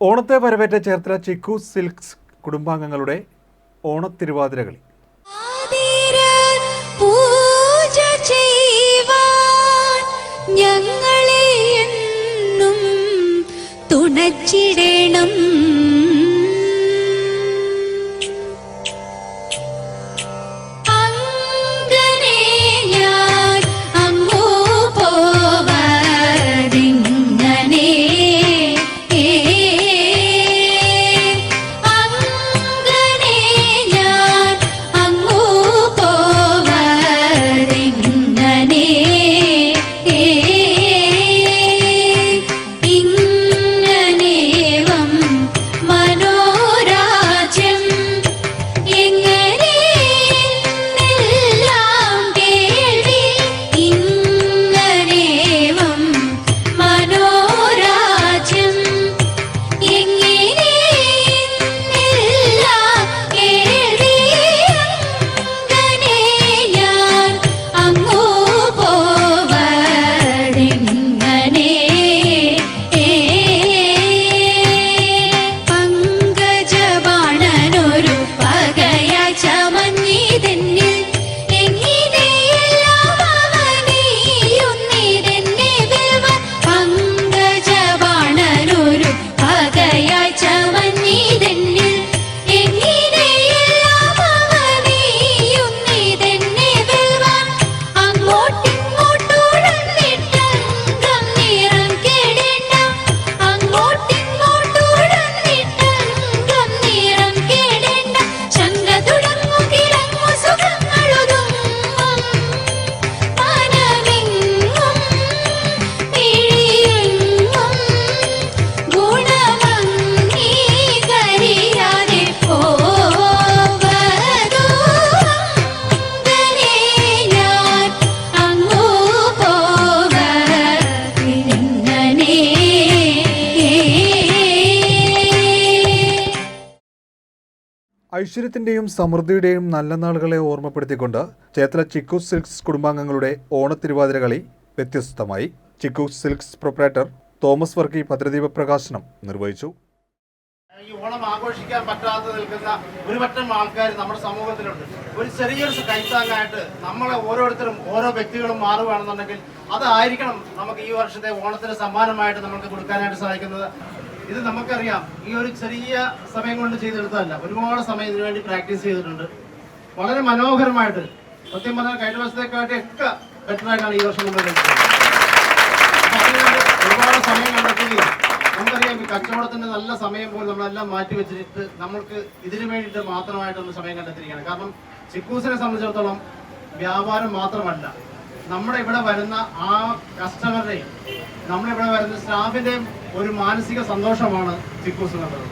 ഓണത്തെ വരവേറ്റ ചേർത്തല ചിക്കു സിൽക്സ് കുടുംബാംഗങ്ങളുടെ ഓണത്തിരുവാതിരകളി. കളി ഞങ്ങളെ എന്നും തുണച്ചിടണം. ഐശ്വര്യത്തിന്റെയും സമൃദ്ധിയുടെയും നല്ല നാളുകളെ ഓർമ്മപ്പെടുത്തിക്കൊണ്ട് ചേത്തല ചിക്കു സിൽക്സ് കുടുംബാംഗങ്ങളുടെ ഓണത്തിരുവാതിരകളി വ്യത്യസ്തമായി. Chikku silks proprietor Thomas Varkey ഭദ്രദീപ പ്രകാശനം നിർവഹിച്ചു. ഈ ഓണം ആഘോഷിക്കാൻ പറ്റാതെ നിൽക്കുന്ന ഒരു പറ്റം ആൾക്കാർ നമ്മുടെ സമൂഹത്തിലുണ്ട്. ഒരു ചെറിയൊരു കൈത്താങ്ങായിട്ട് നമ്മളെ ഓരോരുത്തരും ഓരോ വ്യക്തികളും മാറുകയാണെന്നുണ്ടെങ്കിൽ അതായിരിക്കണം നമുക്ക് ഈ വർഷത്തെ ഓണത്തിന് സമ്മാനമായിട്ട് നമുക്ക് കൊടുക്കാനായിട്ട് സാധിക്കുന്നത്. ഇത് നമുക്കറിയാം. ഈ ഒരു ചെറിയ സമയം കൊണ്ട് ചെയ്തെടുത്തതല്ല. ഒരുപാട് സമയം ഇതിനു വേണ്ടി പ്രാക്ടീസ് ചെയ്തിട്ടുണ്ട്. വളരെ മനോഹരമായിട്ട്. സത്യം പറഞ്ഞാൽ കഴിഞ്ഞ വർഷത്തെക്കാട്ടി ഒക്കെ ബെറ്ററായിട്ടാണ് ഈ വർഷം നമ്മൾ ഒരുപാട് സമയം കണ്ടെത്തുകയും നമുക്കറിയാം ഈ കച്ചവടത്തിന്റെ നല്ല സമയം പോലും നമ്മളെല്ലാം മാറ്റി വെച്ചിട്ട് നമ്മൾക്ക് ഇതിനു വേണ്ടിയിട്ട് മാത്രമായിട്ട് നമ്മൾ സമയം കണ്ടെത്തിയിരിക്കുകയാണ്. കാരണം ചിക്കൂസിനെ സംബന്ധിച്ചിടത്തോളം വ്യാപാരം മാത്രമല്ല. നമ്മുടെ ഇവിടെ വരുന്ന ആ കസ്റ്റമറുടെയും നമ്മുടെ ഇവിടെ വരുന്ന സ്റ്റാഫിന്റെയും ഒരു മാനസിക സന്തോഷമാണ് ചിക്കൂസ് എന്നുള്ളത്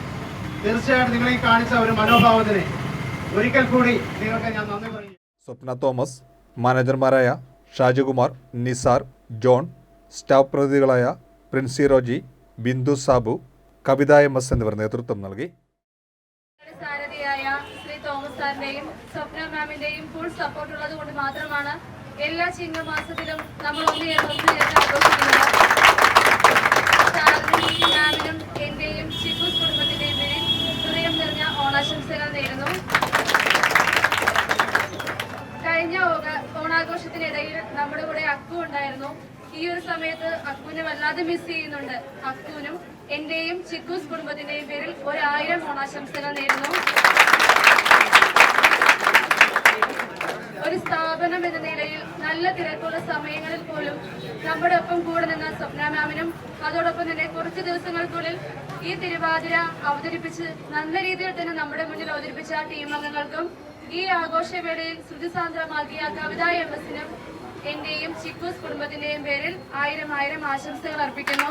തീർച്ചയായിട്ടും നിങ്ങൾ ഈ കാണിച്ച ഒരു മനോഭാവത്തിനെ ഒരിക്കൽ കൂടി നിങ്ങൾക്ക് ഞാൻ നന്ദി പറയും സ്വപ്ന തോമസ് മാനേജർമാരായ ഷാജുകുമാർ നിസാർ ജോൺ സ്റ്റാഫ് പ്രതിനിധികളായ പ്രിൻസി റോജി ബിന്ദു സാബു കവിത എം എസ് എന്നിവർ നേതൃത്വം നൽകി. സാരഥിയായ ശ്രീ തോമസ് സാറിന്റെയും സ്വപ്ന മാമിന്റെയും ഫുൾ സപ്പോർട്ട് ഉള്ളത് കൊണ്ട് മാത്രമാണ് എല്ലാ ചിങ്ങമാസത്തിലും നമ്മൾ മാമിനും എന്റെയും ചിക്കൂസ് കുടുംബത്തിന്റെയും പേരിൽ ഹൃദയം നിറഞ്ഞ ഓണാശംസകൾ നേരുന്നു. കഴിഞ്ഞ ഓണാഘോഷത്തിനിടയിൽ നമ്മുടെ കൂടെ അക്കു ഉണ്ടായിരുന്നു. ഈ ഒരു സമയത്ത് അക്കുവിനെ വല്ലാതെ മിസ് ചെയ്യുന്നുണ്ട്. അക്കുവിനും എന്റെയും ചിക്കൂസ് കുടുംബത്തിന്റെയും പേരിൽ ഒരായിരം ഓണാശംസകൾ നേരുന്നു. ഒരു സ്ഥാപനം എന്ന നിലയിൽ നല്ല തിരക്കുള്ള സമയങ്ങളിൽ പോലും നമ്മുടെ ഒപ്പം കൂടെ നിന്ന സ്വപ്ന മാമിനും അതോടൊപ്പം തന്നെ കുറച്ച് ദിവസങ്ങൾക്കുള്ളിൽ ഈ തിരുവാതിര അവതരിപ്പിച്ച് നല്ല രീതിയിൽ തന്നെ നമ്മുടെ മുന്നിൽ അവതരിപ്പിച്ച ടീം അംഗങ്ങൾക്കും ഈ ആഘോഷവേളയിൽ ശ്രുതിസാന്ദ്രമാക്കിയ കവിത എം എസിനും എന്റെയും ചിക്കൂസ് കുടുംബത്തിന്റെയും പേരിൽ ആയിരം ആയിരം ആശംസകൾ അർപ്പിക്കുന്നു.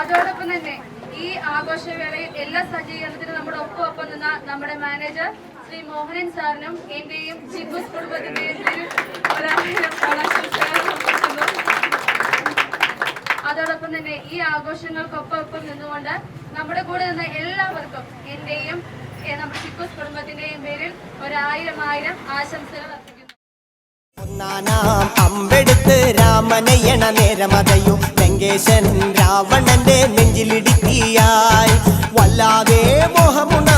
അതോടൊപ്പം തന്നെ ഈ ആഘോഷവേളയിൽ എല്ലാ സജ്ജീകരണത്തിനും നമ്മുടെ ഒപ്പം ഒപ്പം നിന്ന നമ്മുടെ മാനേജർ ശ്രീ മോഹനൻ സാറിനും എന്റെയും ചിക്കൂസ് കുടുംബത്തിന്റെയും അതോടൊപ്പം തന്നെ ഈ ആഘോഷങ്ങൾക്കൊപ്പം നിന്നുകൊണ്ട് നമ്മുടെ കൂടെ നിന്ന എല്ലാവർക്കും എന്റെയും നമ്മുടെ പേരിൽ ആയിരം ആശംസകൾ രാമനയണ നേരമതയും ലങ്കേശൻ രാവണന്റെ നെഞ്ചിലിടുക്കിയായി. വല്ലാതെ മോഹമുണർന്നു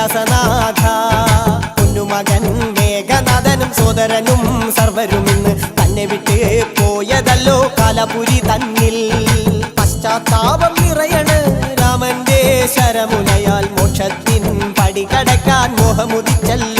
കൈലാസനാഥ. പൊന്നുമകൻ മേഘനാഥനും സോദരനും സർവരും ഇന്ന് തന്നെ വിട്ട് പോയതല്ലോ കാലപുരി തന്നിൽ. പശ്ചാത്താപം നിറയണ് രാമന്റെ ശരമുനയാൽ മോക്ഷത്തിൻ പടികടക്കാൻ മോഹമുദിച്ചല്ലോ.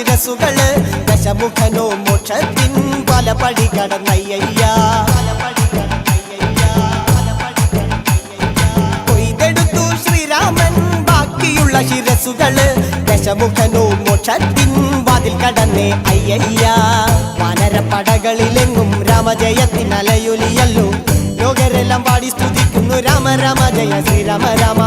ശിരസുകൾ ദശമുഖനോ മോക്ഷത്തിൻ പല പടി കടന്നയ്യ കൊയ്തെടുത്തു ശ്രീരാമൻ ബാക്കിയുള്ള ശിരസുകൾ ദശമുഖനോ മോക്ഷത്തിൻ വാതിൽ കടന്നേ അയ്യയ്യ. വാനരപ്പടകളിലെങ്ങും രാമജയത്തിനലയൊലിയല്ലോ. ലോകരെല്ലാം പാടി സ്തുതിക്കുന്നു രാമ രാമ ജയ ശ്രീരാമ രാമ.